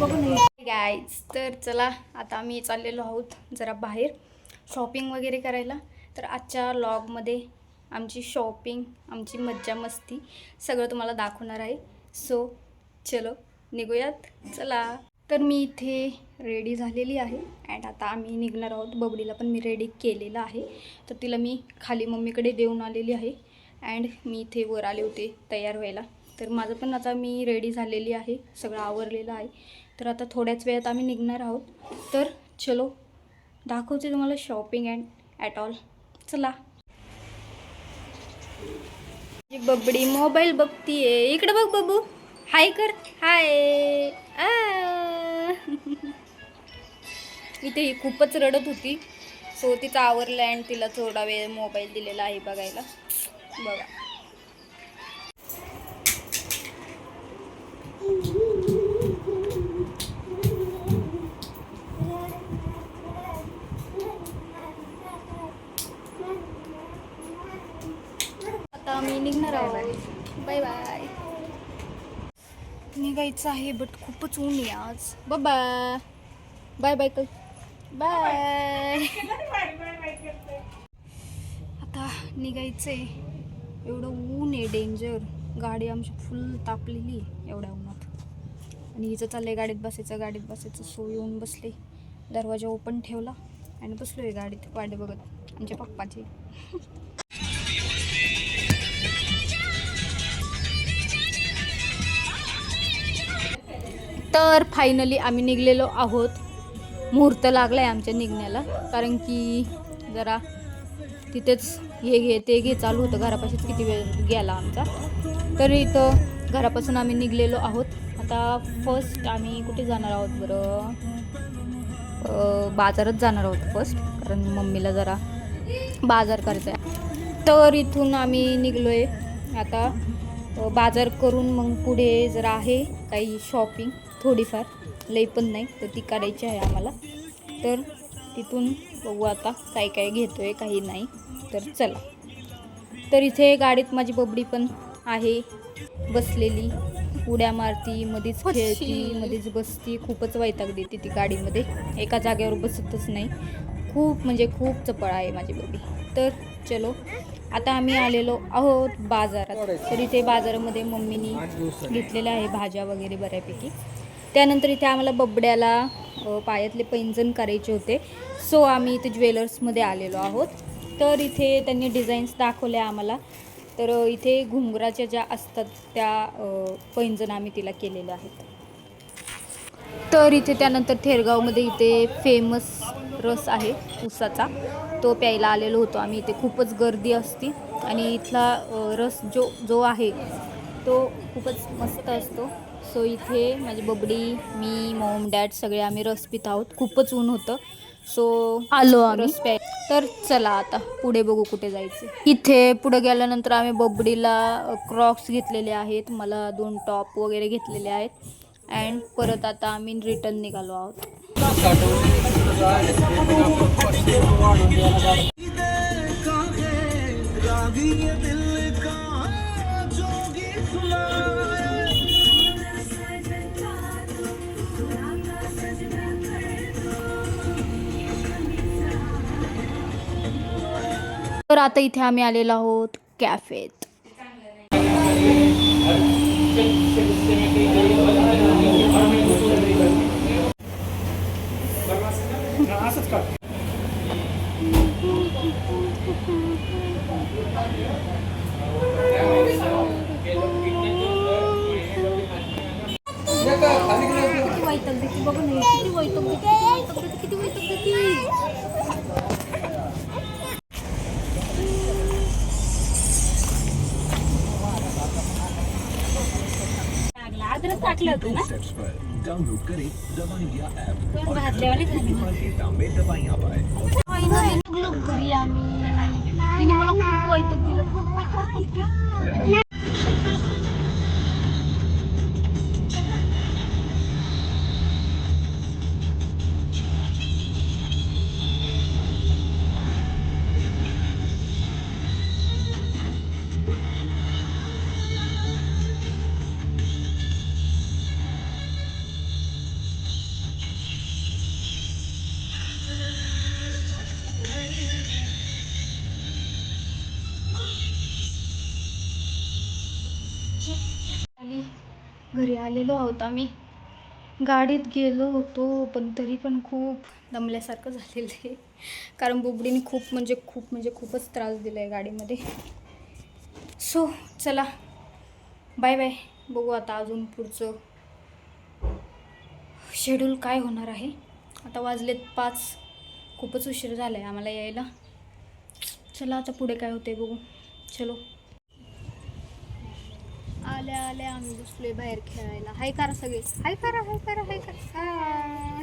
बघून गाईज तर चला आता आम्ही चाललेलो आहोत जरा बाहेर शॉपिंग वगैरे करायला. तर आजच्या लॉगमध्ये आमची शॉपिंग आमची मज्जा मस्ती सगळं तुम्हाला दाखवणार आहे. सो चलो निघूयात. चला. तर मी इथे रेडी झालेली आहे अँड आता आम्ही निघणार आहोत. बबडीला पण मी रेडी केलेलं आहे. तर तिला मी खाली मम्मीकडे देऊन आलेली आहे. अँड मी इथे वर आले होते तयार व्हायला. तर माझं पण आता मी रेडी झालेली आहे सगळं आवरलेलं आहे. तर आता थोड्याच वेळात आम्ही निघणार आहोत. तर चलो दाखवते तुम्हाला शॉपिंग अँड ॲट ऑल चला. बबडी मोबाईल बघतीये. इकडे बघ बबू. हाय कर. हाय इथे ही खूपच रडत होती. सो तिचं आवरलं अँड तिला थोडा वेळ मोबाईल दिलेला आहे बघायला. बघा. आता आम्ही निघणार आहोत. बाय बाय निघायचं आहे बट खूपच ऊन आहे आज. बाबा. बाय बाय कर बाय. आता निघायचं आहे एवढं ऊन आहे डेंजर गाडी आमची फुल तापलेली एवढ्या उन्हात. आणि हिचं चाललंय गाडीत बसायचं गाडीत बसायचं. सो येऊन बसले. दरवाजा ओपन ठेवला आणि बसलो आहे गाडीत. वाडे बघत. आमच्या पप्पाची. तर फायनली आम्ही निघलेलो आहोत. मुहूर्त लागला आहे आमच्या निघण्याला. कारण की जरा तिथेच हे घे ते घे चालू होतं घरापाशीच किती वेळ गेला आमचा. तर इथं घरापासून आम्ही निघलेलो आहोत. आता फर्स्ट आम्ही कुठे जाणार आहोत बरं? बाजारात जाणार आहोत फर्स्ट कारण मम्मीला जरा बाजार करायचा आहे. तर इथून आम्ही निघलो आहे आता बाजार करून मग पुढे जरा आहे काही शॉपिंग थोडीफार. लई पण नाही तर ती करायची आहे आम्हाला. तर तिथून बघू आता काय काय घेतो आहे काही नाही. तर चला. तर इथे गाडीत माझी बबडी पण आहे. बसलेली. उड्या मारती मध्येच खेळती मध्येच बसती. खूपच वैताग देते ती गाडीमध्ये. एका जागेवर बसतच नाही. खूप म्हणजे खूप चपळ आहे माझी बबडी. तर चलो. आता आम्ही आलेलो आहोत बाजारात. तर इथे बाजारामध्ये मम्मीनी घेतलेल्या आहे भाज्या वगैरे बऱ्यापैकी. त्यानंतर इथे आम्हाला बबड्याला पायातले पैंजण करायचे होते. सो आम्ही इथे ज्वेलर्समध्ये आलेलो आहोत. तर इथे त्यांनी डिझाईन्स दाखवल्या आम्हाला. तर इथे घुंगराच्या ज्या असतात त्या पैंजण आम्ही तिला केलेल्या आहेत. तर इथे त्यानंतर थेरगावमध्ये इथे फेमस रस आहे ऊसाचा तो प्यायला आलेलो होतो आम्ही. इथे खूपच गर्दी असती आणि इथला रस जो जो आहे तो खूपच मस्त असतो. सो इथे माझी बबडी मी मॉम डॅड सगळे आम्ही रस पित आहोत. खूपच ऊन होतं. सो आलो प्याय तर चला आता पुढे बघू कुठे जायचं. इथे पुढे गेल्यानंतर आम्ही बबडीला क्रॉक्स घेतलेले आहेत. मला दोन टॉप वगैरे घेतलेले आहेत. अँड परत आता आम्ही रिटर्न निघालो आहोत. तर आता इथे आम्ही आलेलो आहोत कॅफेत. किती वैताग किती बघ किती वैताग देते टाकलं होतं ना? डाउनलोड करें दवा इंडिया ऐप घरी आलेलो आहोत आम्ही. गाडीत गेलो होतो पण तरी पण खूप दमल्यासारखं झालेलं आहे. कारण बुबडीने खूप म्हणजे खूप म्हणजे खूपच त्रास दिला आहे गाडीमध्ये. सो चला. बाय बाय बघू आता अजून पुढचं शेड्यूल काय होणार आहे. आता वाजलेत पाच. खूपच उशीर झाला आहे आम्हाला यायला. चला आता पुढे काय होते बघू. चलो. आल्या आल्या आम्ही बसलोय बाहेर खेळायला. हाय करा सगळे. हाय करा हाय करा हाय करा.